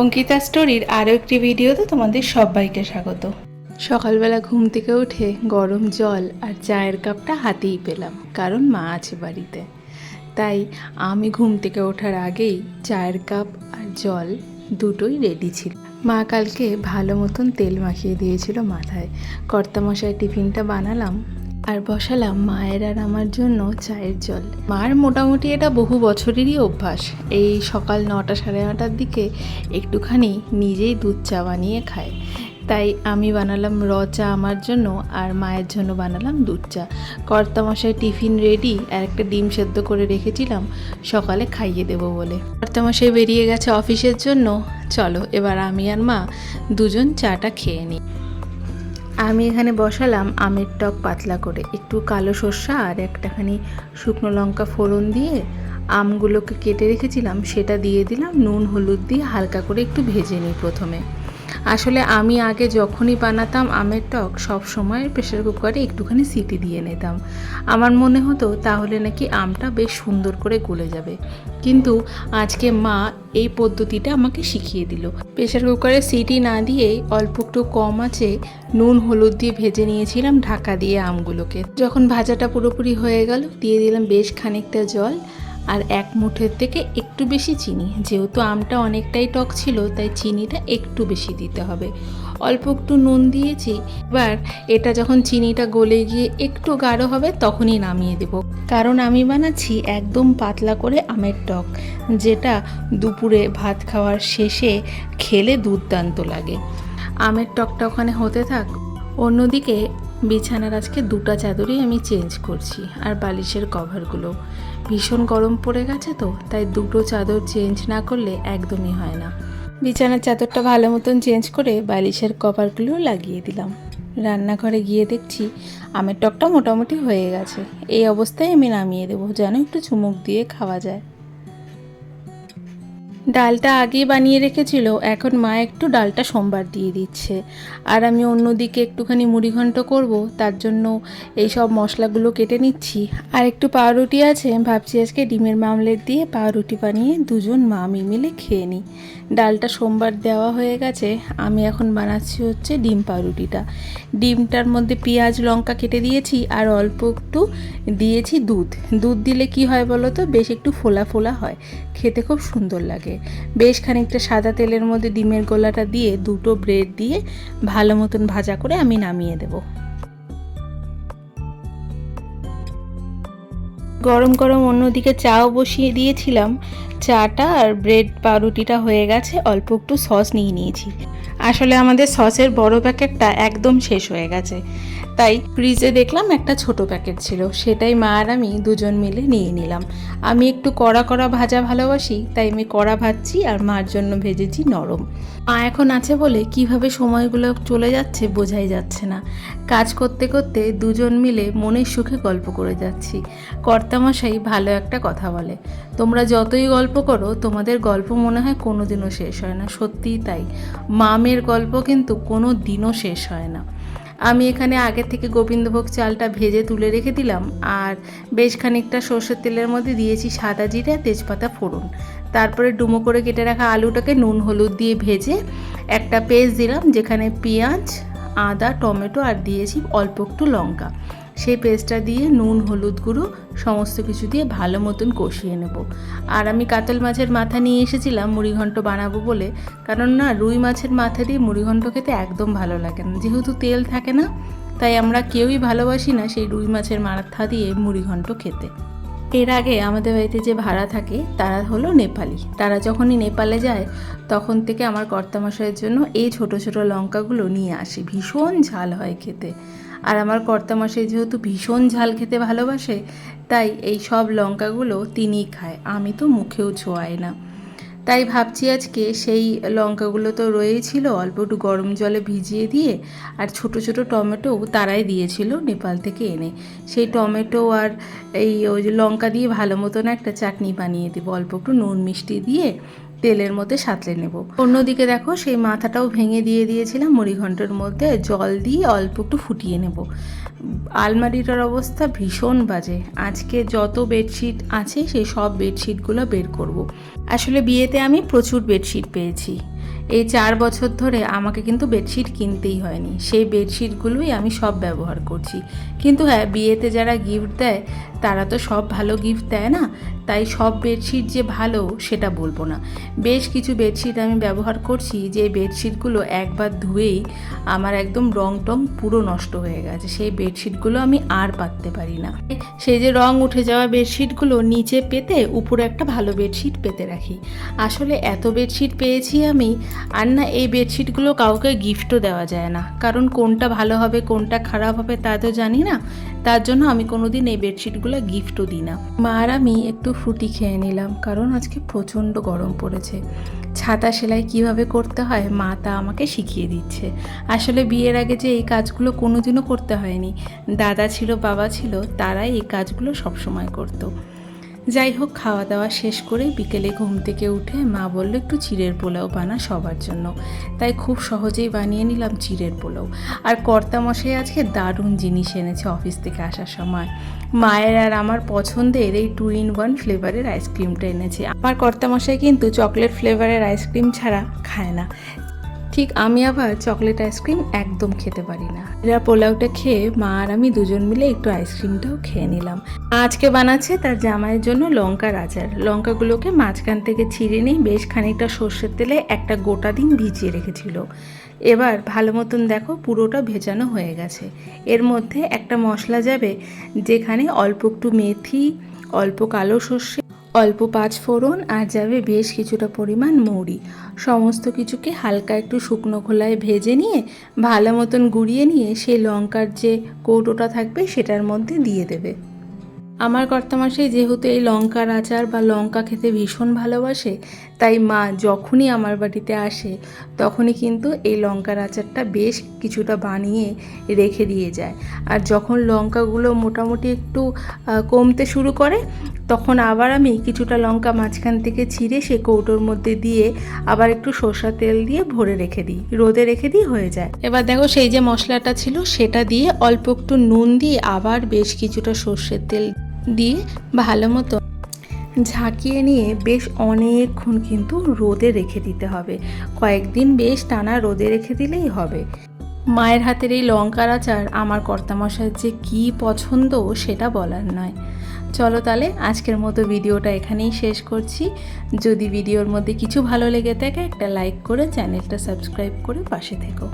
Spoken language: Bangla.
অঙ্কিতা স্টোরির আরও একটি ভিডিওতে তোমাদের সবাইকে স্বাগত। সকালবেলা ঘুম থেকে উঠে গরম জল আর চায়ের কাপটা হাতেই পেলাম, কারণ মা আছে বাড়িতে। তাই আমি ঘুম থেকে ওঠার আগেই চায়ের কাপ আর জল দুটোই রেডি ছিল। মা কালকে ভালো মতন তেল মাখিয়ে দিয়েছিল মাথায়। কর্তামশাই টিফিনটা বানালাম আর বসালাম মায়ের আর আমার জন্য চায়ের জল। মার মোটামুটি এটা বহু বছরেরই অভ্যাস। এই সকাল নটা সাড়ে নটার দিকে একটুখানি নিজেই দুধ চা বানিয়ে খায়। তাই আমি বানালাম র চা আমার জন্য আর মায়ের জন্য বানালাম দুধ চা। কর্তামশাই টিফিন রেডি আর একটা ডিম সেদ্ধ করে রেখেছিলাম, সকালে খাইয়ে দেবো বলে। কর্তামশাই বেরিয়ে গেছে অফিসের জন্য। চলো, এবার আমি আর মা দুজন চাটা খেয়ে নিই। আমি এখানে বসালাম আমের টক পাতলা করে। একটু কালো সর্ষা আর একটাখানি শুকনো লঙ্কা ফোড়ন দিয়ে আমগুলোকে কেটে রেখেছিলাম, সেটা দিয়ে দিলাম, নুন, হলুদ দিয়ে হালকা করে একটু ভেজে নিই প্রথমে। আসলে আমি আগে যখনই বানাতাম আমের টক, সব সময় প্রেশার কুকারে একটুখানি সিটি দিয়ে নিতাম। আমার মনে হতো তাহলে নাকি আমটা বেশ সুন্দর করে গলে যাবে। কিন্তু আজকে মা এই পদ্ধতিটা আমাকে শিখিয়ে দিল। প্রেশার কুকারে সিটি না দিয়েই অল্প একটু কম আছে, নুন, হলুদ দিয়ে ভেজে নিয়েছিলাম ঢাকা দিয়ে আমগুলোকে। যখন ভাজাটা পুরোপুরি হয়ে গেল, দিয়ে দিলাম বেশ খানিকটা জল। আর এক মুঠের থেকে একটু বেশি চিনি। যেহেতু আমটা অনেকটাই টক ছিল, তাই চিনিটা একটু বেশি দিতে হবে। অল্প একটু নুন দিয়েছি, এবার এটা যখন চিনিটা গলে গিয়ে একটু গাঢ় হবে, তখনই নামিয়ে দেব। কারণ আমি বানাচ্ছি একদম পাতলা করে আমের টক, যেটা দুপুরে ভাত খাওয়ার শেষে খেলে দুর্দান্ত লাগে। আমের টকটা ওখানে হতে থাক। অন্যদিকে বিছানার আজকে দুটো চাদরই আমি চেঞ্জ করছি, আর বালিশের কভারগুলো। ভীষণ গরম পড়ে গেছে তো, তাই দুটো চাদর চেঞ্জ না করলে একদমই হয় না। বিছানার চাদরটা ভালো মতন চেঞ্জ করে বালিশের কভারগুলো লাগিয়ে দিলাম। রান্নাঘরে গিয়ে দেখছি আমের টকটা মোটামুটি হয়ে গেছে। এই অবস্থায় আমি নামিয়ে দেবো, যেন একটু চুমুক দিয়ে খাওয়া যায়। ডালটা আগেই বানিয়ে রেখেছিল, এখন মা একটু ডালটা সোমবার দিয়ে দিচ্ছে। আর আমি অন্যদিকে একটুখানি মুড়িঘণ্ট করব, তার জন্য এই সব মশলাগুলো কেটে নিচ্ছি। আর একটু পাউরুটি আছে, ভাবছি আজকে ডিমের মামলেট দিয়ে পাউরুটি বানিয়ে দুজন মা মিলে খেয়ে নিই। ডালটা সোমবার দেওয়া হয়ে গেছে, আমি এখন বানাচ্ছি হচ্ছে ডিম পাউরুটিটা। ডিমটার মধ্যে পেঁয়াজ, লঙ্কা কেটে দিয়েছি, আর অল্প একটু দিয়েছি দুধ। দুধ দিলে কি হয় বলো তো, বেশ একটু ফোলা ফোলা হয়। খেতে খুব সুন্দর লাগে। বেশ খানিকটা সাদা তেলের মধ্যে ডিমের গোলাটা দিয়ে দুটো ব্রেড দিয়ে ভালো মতন ভাজা করে আমি নামিয়ে দেবো। গরম গরম অন্যদিকে চাও বসিয়ে দিয়েছিলাম। চাটা আর ব্রেড পাউরুটিটা হয়ে গেছে, অল্প একটু সস নিয়ে নিয়েছি। আসলে আমাদের সসের বড় প্যাকেটটা একদম শেষ হয়ে গেছে। তাই ফ্রিজে দেখলাম একটা ছোট প্যাকেট ছিল। সেটাই মা আর আমি দুজন মিলে নিয়ে নিলাম। আমি একটু কড়া কড়া ভাজা ভালোবাসি, তাই আমি কড়া ভাজছি আর মার জন্য ভেজেছি নরম। মা এখন আছে বলে কীভাবে সময়গুলো চলে যাচ্ছে বোঝাই যাচ্ছে না। কাজ করতে করতে দুজন মিলে মনের সুখে গল্প করে যাচ্ছি। কর্তামশাই ভালো একটা কথা বলে, তোমরা যতই গল্প করো, তোমাদের গল্প মনে হয় কোনো দিনও শেষ হয় না। সত্যিই তাই। মামের গল্প কিন্তু কোনো দিনও শেষ হয় না। আমি এখানে আগে থেকে গোবিন্দভোগ চালটা ভেজে তুলে রেখে দিলাম, আর বেশ খানিকটা সর্ষের তেলের মধ্যে দিয়েছি সাদা জিরে, তেজপাতা, ফোড়ন। তারপরে ডুমো করে কেটে রাখা আলুটাকে নুন হলুদ দিয়ে ভেজে একটা পেস্ট দিলাম, যেখানে পেঁয়াজ, আদা, টমেটো, আর দিয়েছি অল্প একটু লঙ্কা। সেই পেস্টটা দিয়ে নুন, হলুদ গুঁড়ো, সমস্ত কিছু দিয়ে ভালো মতন কষিয়ে নেব। আর আমি কাতল মাছের মাথা নিয়ে এসেছিলাম মুড়িঘণ্ট বানাবো বলে। কারণ না, রুই মাছের মাথা দিয়ে মুড়িঘণ্ট খেতে একদম ভালো লাগে না। যেহেতু তেল থাকে না, তাই আমরা কেউই ভালোবাসি না সেই রুই মাছের মাথা দিয়ে মুড়িঘণ্ট খেতে। এর আগে আমাদের বাড়িতে যে ভাড়া থাকে, তারা হলো নেপালি। তারা যখনই নেপালে যায়, তখন থেকে আমার কর্তামশাইয়ের জন্য এই ছোট ছোট লঙ্কাগুলো নিয়ে আসি। ভীষণ ঝাল হয় খেতে। আর আমার কর্তামশাই যেহেতু ভীষণ ঝাল খেতে ভালোবাসে, তাই এই সব লঙ্কাগুলো তিনিই খায়। আমি তো মুখেও ছোঁয়াই না। তাই ভাবছি আজকে সেই লঙ্কাগুলো তো রয়েছিল, অল্প একটু গরম জলে ভিজিয়ে দিয়ে আর ছোট ছোট টমেটো তারাই দিয়েছিল নেপাল থেকে এনে। সেই টমেটো আর এই ওই লঙ্কা দিয়ে ভালো মতন একটা চাটনি বানিয়ে দেবো। অল্প একটু নুন মিষ্টি দিয়ে তেলের মধ্যে সাঁতলে নেব। অন্যদিকে দেখো, সেই মাথাটাও ভেঙে দিয়ে দিয়েছিলাম, মুড়িঘণ্টের মধ্যে জল দিয়ে অল্প একটু ফুটিয়ে নেব। আলমারিটার অবস্থা ভীষণ বাজে। আজকে যত বেডশিট আছে, সেই সব বেডশিটগুলো বের করব। আসলে বিয়েতে আমি প্রচুর বেডশিট পেয়েছি। এই চার বছর ধরে আমাকে কিন্তু বেডশিট কিনতেই হয়নি। সেই বেডশিটগুলোই আমি সব ব্যবহার করছি। কিন্তু হ্যাঁ বিয়েতে যারা গিফট দেয় তারা তো সব ভালো গিফট দেয় না, তাই সব বেডশিট যে ভালো সেটা বলব না। বেশ কিছু বেডশিট আমি ব্যবহার করছি, যে বেডশিটগুলো একবার ধুয়েই আমার একদম রং টং পুরো নষ্ট হয়ে গেছে। সেই বেডশিটগুলো আমি আর পাততে পারি না। সেই যে রং উঠে যাওয়া বেডশিটগুলো নিচে পেতে উপরে একটা ভালো বেডশিট পেতে রাখি। আসলে এত বেডশিট পেয়েছি আমি, আর না এই বেডশিটগুলো কাউকে গিফটও দেওয়া যায় না। কারণ কোনটা ভালো হবে, কোনটা খারাপ হবে তা তো জানি না। তার জন্য আমি কোনোদিন এই বেডশিটগুলো গিফটও দিই না। মা আর আমি একটু ফ্রুটি খেয়ে নিলাম, কারণ আজকে প্রচণ্ড গরম পড়েছে। ছাতা সেলাই কীভাবে করতে হয়, মা তা আমাকে শিখিয়ে দিচ্ছে। আসলে বিয়ের আগে যে এই কাজগুলো কোনোদিনও করতে হয়নি। দাদা ছিল, বাবা ছিল, তারাই এই কাজগুলো সবসময় করতো। যাই হোক খাওয়া দাওয়া শেষ করে বিকেলে ঘুম থেকে উঠে মা বলল, একটু চিড়ের পোলাও বানা সবার জন্য। তাই খুব সহজেই বানিয়ে নিলাম চিড়ের পোলাও। আর কর্তা মশাই আজকে দারুণ জিনিস এনেছে অফিস থেকে আসার সময়। মায়ের আর আমার পছন্দের এই টু ইন ওয়ান ফ্লেভারের আইসক্রিমটা এনেছে। আমার কর্তা মশাই কিন্তু চকলেট ফ্লেভারের আইসক্রিম ছাড়া খায় না। ঠিক আমি আবার চকলেট আইসক্রিম একদম খেতে পারি না। এরা পোলাওটা খেয়ে মা আর আমি দুজন মিলে একটু আইসক্রিমটাও খেয়ে নিলাম। আজকে বানাচ্ছে তার জামাইয়ের জন্য লঙ্কার আচার। লঙ্কাগুলোকে মাঝখান থেকে ছিঁড়ে নিয়ে বেশ খানিকটা সর্ষের তেলে একটা গোটা দিন ভিজিয়ে রেখেছিল। এবার ভালো মতন দেখো পুরোটা ভেজানো হয়ে গেছে। এর মধ্যে একটা মশলা যাবে যেখানে অল্প একটু মেথি, অল্প কালো সর্ষে অল্প পাঁচ ফোড়ন আর যাবে বেশ কিছুটা পরিমাণ মৌরি। সমস্ত কিছুকে হালকা একটু শুকনো খোলায় ভেজে নিয়ে, ভালো মতন গুঁড়িয়ে নিয়ে সেই লঙ্কার যে কৌটোটা থাকবে সেটার মধ্যে দিয়ে দেবে। আমার কর্তামশাই যেহেতু এই লঙ্কার আচার বা লঙ্কা খেতে ভীষণ ভালোবাসে, তাই মা যখনই আমার বাড়িতে আসে, তখনই কিন্তু এই লঙ্কার আচারটা বেশ কিছুটা বানিয়ে রেখে দিয়ে যায়। আর যখন লঙ্কাগুলো মোটামুটি একটু কমতে শুরু করে তখন আবার আমি কিছুটা লঙ্কা মাঝখান থেকে ছিঁড়ে সে কৌটোর মধ্যে দিয়ে আবার একটু সর্ষা তেল দিয়ে ভরে রেখে দিই। রোদে রেখে দিই, হয়ে যায়। এবার দেখো সেই যে মশলাটা ছিল, সেটা দিয়ে অল্প একটু নুন দিয়ে আবার বেশ কিছুটা সর্ষের তেল দিয়ে ভালো মতো ঝাঁকিয়ে নিয়ে বেশ অনেকক্ষণ কিন্তু রোদে রেখে দিতে হবে। কয়েকদিন বেশ টানা রোদে রেখে দিলেই হবে। মায়ের হাতের এই লঙ্কার আচার আমার কর্তামশার যে কী পছন্দ সেটা বলার নয়। চলো তাহলে আজকের মতো ভিডিওটা এখানেই শেষ করছি। যদি ভিডিওর মধ্যে কিছু ভালো লেগে থাকে, একটা লাইক করে চ্যানেলটা সাবস্ক্রাইব করে পাশে থেকো।